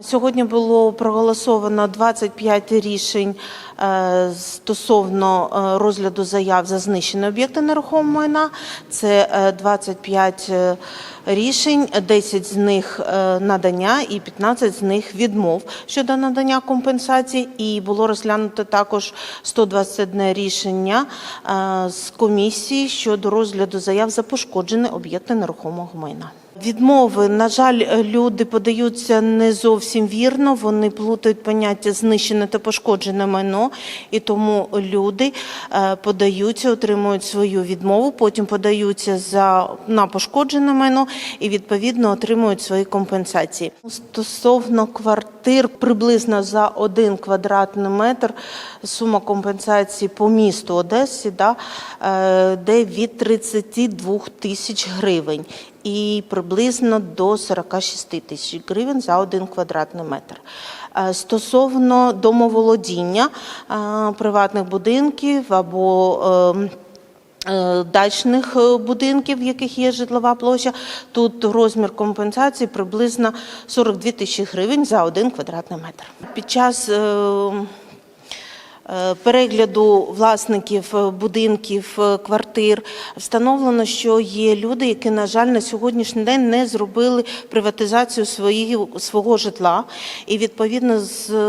Сьогодні було проголосовано 25 рішень е, стосовно е, розгляду заяв за знищені об'єкти нерухомого майна. Це е, 25 е, рішень, 10 з них е, надання і 15 з них відмов щодо надання компенсацій. І було розглянуто також 121 рішення е, з комісії щодо розгляду заяв за пошкоджені об'єкти нерухомого майна. Відмови, на жаль, люди подаються не зовсім вірно. Вони плутають поняття знищене та пошкоджене майно, і тому люди е, подаються, отримують свою відмову, потім подаються за на пошкоджене майно і відповідно отримують свої компенсації. Стосовно квартир, приблизно за один квадратний метр сума компенсації по місту Одесі, да, е, де від 32 тисяч гривень і приблизно до 46 тисяч гривень за один квадратний метр. Е, Стосовно домоволодіння е, приватних будинків або ем, Дачних е, будинків, в яких є житлова площа, тут розмір компенсації приблизно 42 тисячі гривень за один квадратний метр. Під час е, Е, перегляду власників е, будинків, е, квартир встановлено, що є люди, які, на жаль, на сьогоднішній день не зробили приватизацію свої, свого житла. І відповідно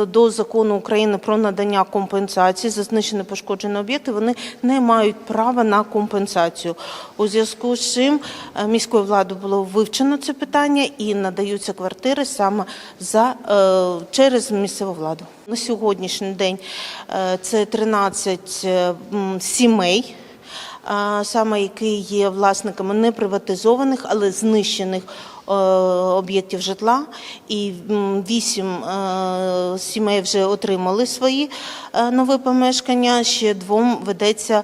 до закону України про надання компенсації за знищені пошкоджені об'єкти, вони не мають права на компенсацію. У зв'язку з чим е, міською владою було вивчено це питання і надаються квартири саме за, е, через місцеву владу. На сьогоднішній день е, це 13 е, сімей, е, саме які є власниками неприватизованих, але знищених об'єктів житла. І вісім сімей вже отримали свої нові помешкання. Ще двом ведеться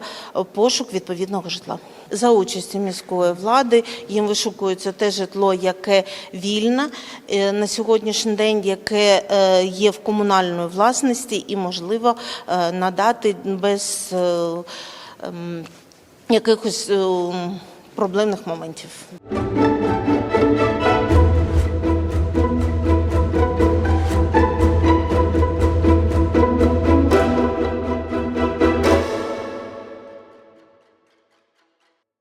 пошук відповідного житла. За участі міської влади їм вишукується те житло, яке вільне е, на сьогоднішній день, яке е, є в комунальної власності, і можливо е, надати без ем, якихось проблемних моментів.